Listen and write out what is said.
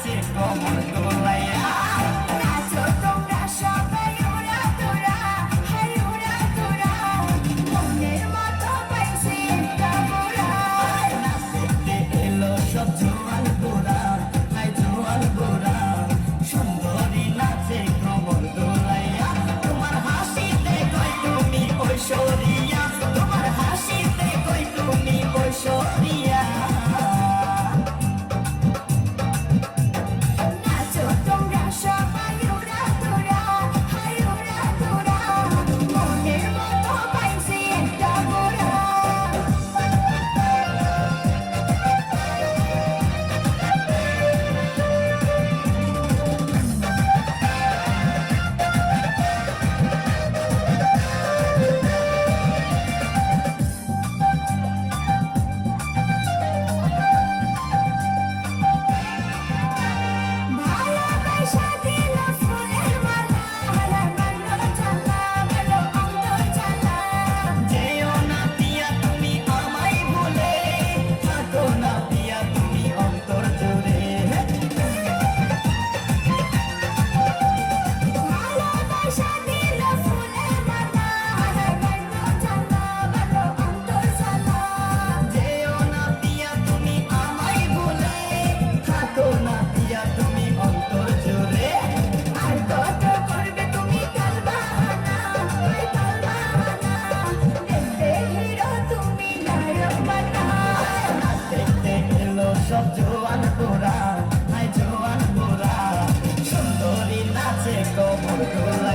নাচের কমন দোলাইয়া নাচো তোমরা সবাই উড়া তোরা হাই উড়া তোরা মনের মতো পাইছি একটা মোরা নাচতে এলো সব জোয়াল গোরা হাই জোয়াল গোরা সুন্দরী নাচের কমন দোলাইয়া তোমার হাসিতে কয় তুমি ঐশ্বরী Vamos. Vamos. জোয়ান গোরা সুন্দরী নাচে কোমর গোলা